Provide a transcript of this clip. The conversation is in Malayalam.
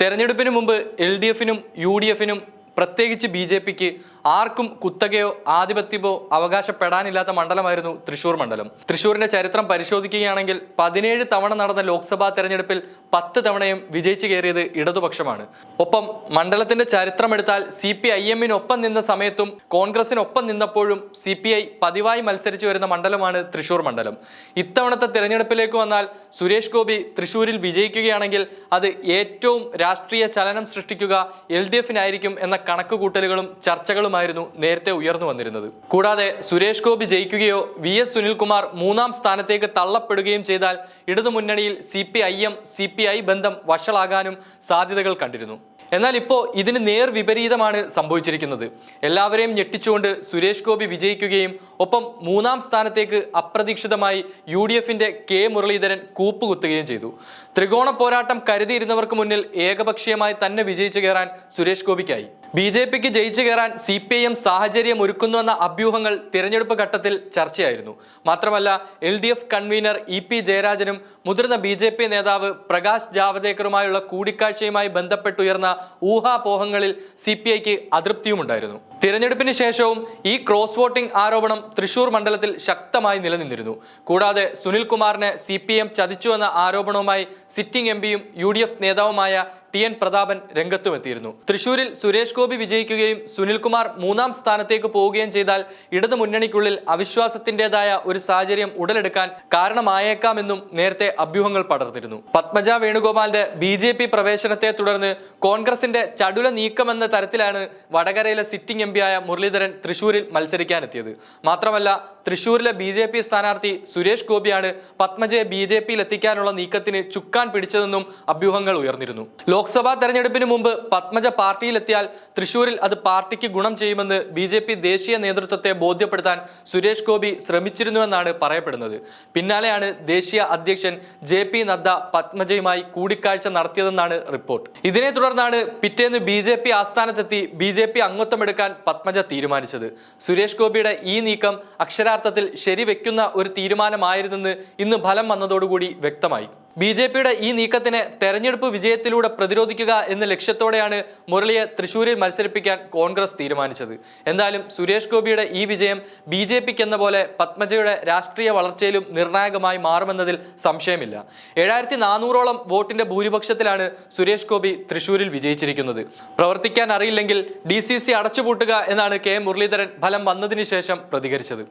തെരഞ്ഞെടുപ്പിന് മുമ്പ് എൽ ഡി എഫിനും യു ഡി എഫിനും പ്രത്യേകിച്ച് ബി ജെ പിക്ക് ആർക്കും കുത്തകയോ ആധിപത്യമോ അവകാശപ്പെടാനില്ലാത്ത മണ്ഡലമായിരുന്നു തൃശൂർ മണ്ഡലം. തൃശൂരിന്റെ ചരിത്രം പരിശോധിക്കുകയാണെങ്കിൽ പതിനേഴ് തവണ നടന്ന ലോക്സഭാ തെരഞ്ഞെടുപ്പിൽ പത്ത് തവണയും വിജയിച്ചു കയറിയത് ഇടതുപക്ഷമാണ്. ഒപ്പം മണ്ഡലത്തിന്റെ ചരിത്രം എടുത്താൽ സി പി ഐ എമ്മിനൊപ്പം നിന്ന സമയത്തും കോൺഗ്രസിനൊപ്പം നിന്നപ്പോഴും സി പി ഐ പതിവായി മത്സരിച്ചു വരുന്ന മണ്ഡലമാണ് തൃശൂർ മണ്ഡലം. ഇത്തവണത്തെ തെരഞ്ഞെടുപ്പിലേക്ക് വന്നാൽ സുരേഷ് ഗോപി തൃശൂരിൽ വിജയിക്കുകയാണെങ്കിൽ അത് ഏറ്റവും രാഷ്ട്രീയ ചലനം സൃഷ്ടിക്കുക എൽ ഡി എഫിനായിരിക്കും എന്ന കണക്കുകൂട്ടലുകളും ചർച്ചകളുമായിരുന്നു നേരത്തെ ഉയർന്നു വന്നിരുന്നത്. കൂടാതെ സുരേഷ് ഗോപി ജയിക്കുകയോ വി എസ് സുനിൽകുമാർ മൂന്നാം സ്ഥാനത്തേക്ക് തള്ളപ്പെടുകയും ചെയ്താൽ ഇടതുമുന്നണിയിൽ C P I M C P I ബന്ധം വഷളാകാനും സാധ്യതകൾ കണ്ടിരുന്നു. എന്നാൽ ഇപ്പോൾ ഇതിന് നേർ വിപരീതമാണ് സംഭവിച്ചിരിക്കുന്നത്. എല്ലാവരെയും ഞെട്ടിച്ചുകൊണ്ട് സുരേഷ് ഗോപി വിജയിക്കുകയും ഒപ്പം മൂന്നാം സ്ഥാനത്തേക്ക് അപ്രതീക്ഷിതമായി യു ഡി എഫിന്റെ കെ മുരളീധരൻ കൂപ്പുകുത്തുകയും ചെയ്തു. ത്രികോണ പോരാട്ടം കരുതിയിരുന്നവർക്ക് മുന്നിൽ ഏകപക്ഷീയമായി തന്നെ വിജയിച്ചു കയറാൻ സുരേഷ് ഗോപിക്കായി. ബി ജെ പിക്ക് ജയിച്ചു കയറാൻ സി പി ഐ എം സാഹചര്യം ഒരുക്കുന്നുവെന്ന അഭ്യൂഹങ്ങൾ തിരഞ്ഞെടുപ്പ് ഘട്ടത്തിൽ ചർച്ചയായിരുന്നു. മാത്രമല്ല L D F convener E P ജയരാജനും മുതിർന്ന ബി ജെ പി നേതാവ് പ്രകാശ് ജാവദേക്കറുമായുള്ള കൂടിക്കാഴ്ചയുമായി ബന്ധപ്പെട്ടുയർന്ന ഊഹാപോഹങ്ങളിൽ സി പി ഐക്ക് അതൃപ്തിയുമുണ്ടായിരുന്നു. തിരഞ്ഞെടുപ്പിന് ശേഷവും ഈ ക്രോസ് വോട്ടിംഗ് ആരോപണം തൃശൂർ മണ്ഡലത്തിൽ ശക്തമായി നിലനിന്നിരുന്നു. കൂടാതെ സുനിൽകുമാറിനെ സി പി എം ചതിച്ചുവെന്ന ആരോപണവുമായി സിറ്റിംഗ് എം പിയും യു ഡി എഫ് നേതാവുമായ ടി എൻ പ്രതാപൻ രംഗത്തുമെത്തിയിരുന്നു. തൃശൂരിൽ സുരേഷ് ഗോപി വിജയിക്കുകയും സുനിൽകുമാർ മൂന്നാം സ്ഥാനത്തേക്ക് പോവുകയും ചെയ്താൽ ഇടതു മുന്നണിക്കുള്ളിൽ അവിശ്വാസത്തിന്റേതായ ഒരു സാഹചര്യം ഉടലെടുക്കാൻ കാരണമായേക്കാമെന്നും നേരത്തെ അഭ്യൂഹങ്ങൾ പടർന്നിരുന്നു. പത്മജ വേണുഗോപാലിന്റെ ബി ജെ പി പ്രവേശനത്തെ തുടർന്ന് കോൺഗ്രസിന്റെ ചടുല നീക്കമെന്ന തരത്തിലാണ് വടകരയിലെ സിറ്റിംഗ് എം പിയായ മുരളീധരൻ തൃശൂരിൽ മത്സരിക്കാനെത്തിയത്. മാത്രമല്ല തൃശൂരിലെ ബി ജെ പി സ്ഥാനാർത്ഥി സുരേഷ് ഗോപിയാണ് പത്മജയെ ബി ജെ പിയിൽ എത്തിക്കാനുള്ള നീക്കത്തിന് ചുക്കാൻ പിടിച്ചതെന്നും അഭ്യൂഹങ്ങൾ ഉയർന്നിരുന്നു. ലോക്സഭാ തെരഞ്ഞെടുപ്പിന് മുമ്പ് പത്മജ പാർട്ടിയിലെത്തിയാൽ തൃശൂരിൽ അത് പാർട്ടിക്ക് ഗുണം ചെയ്യുമെന്ന് ബി ജെ പി ദേശീയ നേതൃത്വത്തെ ബോധ്യപ്പെടുത്താൻ സുരേഷ് ഗോപി ശ്രമിച്ചിരുന്നുവെന്നാണ് പറയപ്പെടുന്നത്. പിന്നാലെയാണ് ദേശീയ അധ്യക്ഷൻ ജെ പി നദ്ദ പത്മജയുമായി കൂടിക്കാഴ്ച നടത്തിയതെന്നാണ് റിപ്പോർട്ട്. ഇതിനെ തുടർന്നാണ് പിറ്റേന്ന് ബി ജെ പി ആസ്ഥാനത്തെത്തി ബി ജെ പി അംഗത്വമെടുക്കാൻ പത്മജ തീരുമാനിച്ചത്. സുരേഷ് ഗോപിയുടെ ഈ നീക്കം അക്ഷരാർത്ഥത്തിൽ ശരിവെക്കുന്ന ഒരു തീരുമാനമായിരുന്നെന്ന് ഇന്ന് ഫലം വന്നതോടുകൂടി വ്യക്തമായി. ബി ജെ പിയുടെ ഈ നീക്കത്തിനെ തെരഞ്ഞെടുപ്പ് വിജയത്തിലൂടെ പ്രതിരോധിക്കുക എന്ന ലക്ഷ്യത്തോടെയാണ് മുരളിയെ തൃശൂരിൽ മത്സരിപ്പിക്കാൻ കോൺഗ്രസ് തീരുമാനിച്ചത്. എന്തായാലും സുരേഷ് ഗോപിയുടെ ഈ വിജയം ബി ജെ പിക്ക് എന്ന പോലെ പത്മജയുടെ രാഷ്ട്രീയ വളർച്ചയിലും നിർണായകമായി മാറുമെന്നതിൽ സംശയമില്ല. ഏഴായിരത്തി നാനൂറോളം വോട്ടിന്റെ ഭൂരിപക്ഷത്തിലാണ് സുരേഷ് ഗോപി തൃശൂരിൽ വിജയിച്ചിരിക്കുന്നത്. പ്രവർത്തിക്കാൻ അറിയില്ലെങ്കിൽ ഡി സി സി അടച്ചുപൂട്ടുക എന്നാണ് കെ മുരളീധരൻ ഫലം വന്നതിന് ശേഷം പ്രതികരിച്ചത്.